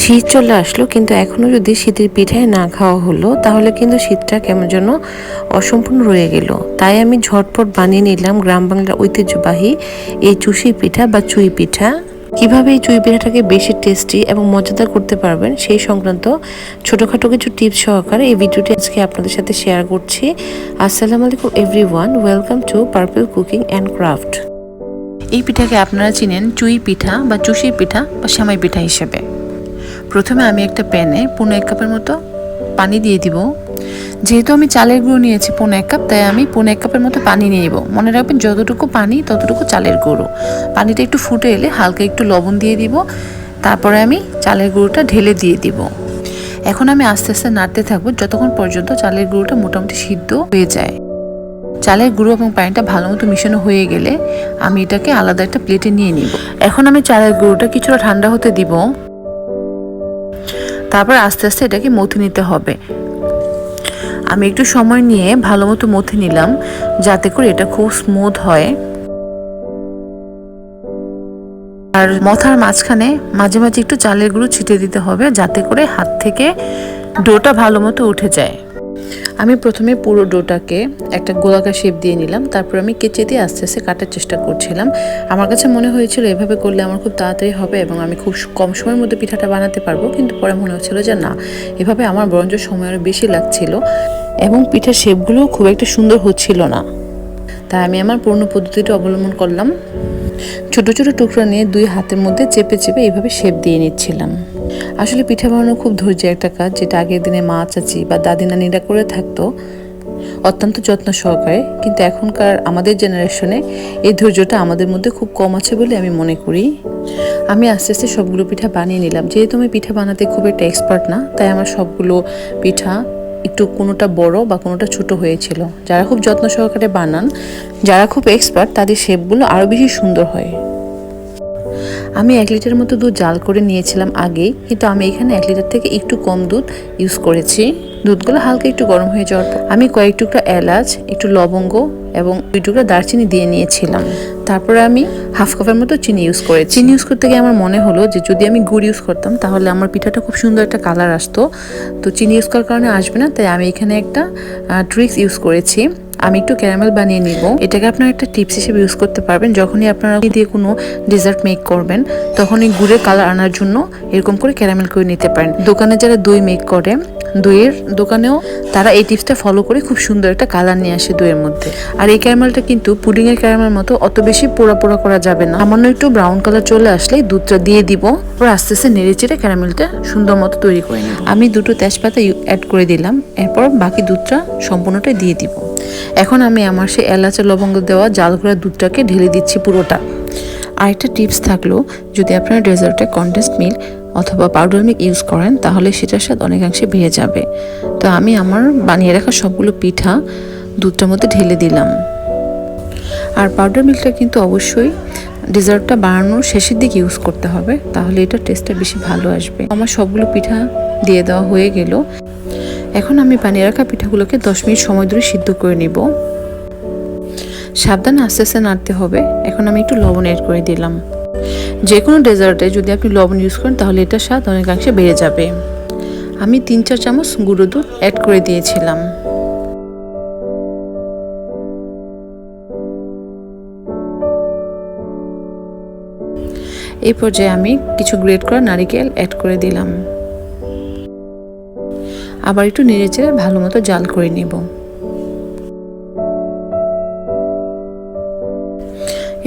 শীত চলে আসলো, কিন্তু এখনও যদি শীতের পিঠায় না খাওয়া হলো, তাহলে কিন্তু শীতটা কেমন যেন অসম্পূর্ণ রয়ে গেল। তাই আমি ঝটপট বানিয়ে নিলাম গ্রাম বাংলার ঐতিহ্যবাহী এই চুষি পিঠা বা চুই পিঠা। কীভাবে এই চুই পিঠাটাকে বেশি টেস্টি এবং মজাদার করতে পারবেন, সেই সংক্রান্ত ছোটোখাটো কিছু টিপস সহকারে এই ভিডিওটি আজকে আপনাদের সাথে শেয়ার করছি। আসসালামু আলাইকুম everyone welcome to purple cooking and craft এই পিঠাকে আপনারা চিনেন চুই পিঠা বা চুষি পিঠা বা সেমাই পিঠা হিসেবে। প্রথমে আমি একটা প্যানে পনেরো এক কাপের মতো পানি দিয়ে দিব। যেহেতু আমি চালের গুঁড়ো নিয়েছি পনেরো এক কাপ, তাই আমি পনেরো এক কাপের মতো পানি নিয়ে নেব। মনে রাখবেন, যতটুকু পানি, ততটুকু চালের গুঁড়ো। পানিটা একটু ফুটে এলে হালকা একটু লবণ দিয়ে দিব। তারপরে আমি চালের গুঁড়োটা ঢেলে দিয়ে দিব। এখন আমি আস্তে আস্তে নাড়তে থাকব যতক্ষণ পর্যন্ত চালের গুঁড়োটা মোটামুটি সিদ্ধ হয়ে যায়। চালের গুঁড়ো এবং পানিটা ভালো মতো মিশানো হয়ে গেলে আমি এটাকে আলাদা একটা প্লেটে নিয়ে নিব। এখন আমি চালের গুঁড়োটা কিছুটা ঠান্ডা হতে দিব। তারপর আস্তে আস্তে এটাকে মথে নিতে হবে। আমি একটু সময় নিয়ে ভালো মতো মথে নিলাম, যাতে করে এটা খুব স্মুথ হয়। আর মথার মাঝখানে মাঝে মাঝে একটু চালের গুঁড়ো ছিটিয়ে দিতে হবে, যাতে করে হাত থেকে ডোটা ভালো মতো উঠে যায়। আমি প্রথমে পুরো ডোটাকে একটা গোলাকার শেপ দিয়ে নিলাম, তারপর আমি কেচে দিয়ে আস্তে আস্তে কাটার চেষ্টা করছিলাম। আমার কাছে মনে হয়েছিল এভাবে করলে আমার খুব তাড়াতাড়ি হবে এবং আমি খুব কম সময়ের মধ্যে পিঠাটা বানাতে পারব, কিন্তু পরে মনে হচ্ছিল যে না, এভাবে আমার বরঞ্চ সময় আরও বেশি লাগছিল এবং পিঠার শেপগুলোও খুব একটা সুন্দর হচ্ছিল না। তাই আমি আমার পুরনো পদ্ধতিটা অবলম্বন করলাম। ছোট ছোট টুকরো নিয়ে দুই হাতের মধ্যে চেপে চেপে এইভাবে শেপ দিয়ে নিচ্ছিলাম। আসলে পিঠা বানানো খুব ধৈর্যের একটা কাজ, যেটা আগের দিনে মা, চাচি বা দাদি, নানিরা করে থাকতো। অত্যন্ত যত্ন সহকারে, কিন্তু এখনকার আমাদের জেনারেশনে এই ধৈর্যটা আমাদের মধ্যে খুব কম আছে বলে আমি মনে করি। আমি আস্তে আস্তে সবগুলো পিঠা বানিয়ে নিলাম। যেহেতু আমি পিঠা বানাতে খুব একটা এক্সপার্ট না, তাই আমার সবগুলো পিঠা একটু কোনোটা বড় বা কোনোটা ছোট হয়েছিল। যারা খুব যত্ন সহকারে বানান, যারা খুব এক্সপার্ট তাদের শেপগুলো আরও বেশি সুন্দর হয়। আমি এক লিটার মতো দুধ জাল করে নিয়েছিলাম আগেই, কিন্তু আমি এখানে এক লিটার থেকে একটু কম দুধ ইউজ করেছি। দুধগুলো হালকা একটু গরম হয়ে যাওয়ার পর আমি কয়েক টুকরা এলাচ, একটু লবঙ্গ এবং দুই টুকরা দারচিনি দিয়ে নিয়েছিলাম। তারপরে আমি হাফ কাপের মতো চিনি ইউজ করে চিনি ইউজ করতে গিয়ে আমার মনে হলো যে যদি আমি গুড় ইউজ করতাম, তাহলে আমার পিঠাটা খুব সুন্দর একটা কালার আসতো। তো চিনি ইউজ করার কারণে আসবে না, তাই আমি এখানে একটা ট্রিক্স ইউজ করেছি। আমি একটু ক্যারামেল বানিয়ে নিব। এটাকে আপনারা একটা টিপস হিসেবে ইউজ করতে পারবেন। যখনই আপনারা দিয়ে কোনো ডেজার্ট মেক করবেন তখন এই গুড়ের কালার আনার জন্য এরকম করে ক্যারামেল করে নিতে পারেন। দোকানে যারা দই মেক করে, দইয়ের দোকানেও তারা এই টিপসটা ফলো করে খুব সুন্দর একটা কালার নিয়ে আসে দইয়ের মধ্যে। আর এই ক্যারামেলটা কিন্তু পুডিংয়ের ক্যারামেল মতো অত বেশি পোড়া পোড়া করা যাবে না। সামান্য একটু ব্রাউন কালার চলে আসলে দুধটা দিয়ে দিব। ওর আস্তে আস্তে নেড়ে চেড়ে ক্যারামেলটা সুন্দর মতো তৈরি করে নেব। আমি দুটো তেজপাতা অ্যাড করে দিলাম। এরপর বাকি দুধটা সম্পূর্ণটা দিয়ে দিব। এখন আমি আমার সেই এলাচা লবঙ্গ দেওয়া জাল দুধটাকে ঢেলে দিচ্ছি পুরোটা। আরেকটা টিপস থাকল, যদি আপনারা ডেজার্টে কন্ডেন্স মিল্ক অথবা পাউডার মিল্ক ইউজ করেন, তাহলে সেটার স্বাদ অনেকাংশে বেড়ে যাবে। তো আমি আমার বানিয়ে রাখা সবগুলো পিঠা দুধটার মধ্যে ঢেলে দিলাম। আর পাউডার মিল্কটা কিন্তু অবশ্যই ডেজার্টটা বানানোর শেষের দিকে ইউজ করতে হবে, তাহলে এটা টেস্টটা বেশি ভালো আসবে। আমার সবগুলো পিঠা দিয়ে দেওয়া হয়ে গেল। এখন আমি বানিয়ে রাখা পিঠাগুলোকে দশ মিনিট সময় ধরে সিদ্ধ করে নিব। সাবধানে আস্তে আস্তে নাড়তে হবে। এখন আমি একটু লবণ অ্যাড করে দিলাম। যে কোনো ডেজার্টে যদি আপনি লবণ ইউজ করেন, তাহলে এটার স্বাদ অনেকাংশে বেড়ে যাবে। আমি তিন চার চামচ গুঁড়ো দুধ অ্যাড করে দিয়েছিলাম। এই পর্যায়ে আমি কিছু গ্রেট করা নারিকেল অ্যাড করে দিলাম। আবার একটু নেড়েচেড়ে ভালো মতো জাল করে নেব।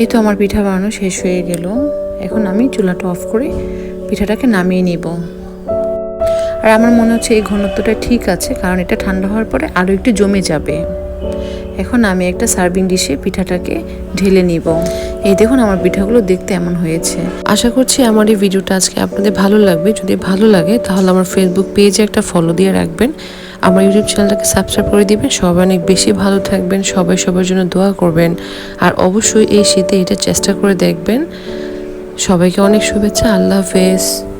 এই তো আমার পিঠা বানানো শেষ হয়ে গেল। এখন আমি চুলাটা অফ করে পিঠাটাকে নামিয়ে নিব। আর আমার মনে হচ্ছে এই ঘনত্বটা ঠিক আছে, কারণ এটা ঠান্ডা হওয়ার পরে আরও একটু জমে যাবে। এখন আমি একটা সার্ভিং ডিশে পিঠাটাকে ঢেলে নিব। এই দেখুন, আমার পিঠাগুলো দেখতে এমন হয়েছে। আশা করছি আমার এই ভিডিওটা আজকে আপনাদের ভালো লাগবে। যদি ভালো লাগে, তাহলে আমার ফেসবুক পেজে একটা ফলো দিয়ে রাখবেন। আমার ইউটিউব চ্যানেলটাকে সাবস্ক্রাইব করে দিবেন। সবাই অনেক বেশি ভালো থাকবেন। সবাই সবার জন্য দোয়া করবেন। আর অবশ্যই এই শীতে এটা চেষ্টা করে দেখবেন। সবাইকে অনেক শুভেচ্ছা। আল্লাহ হাফেজ।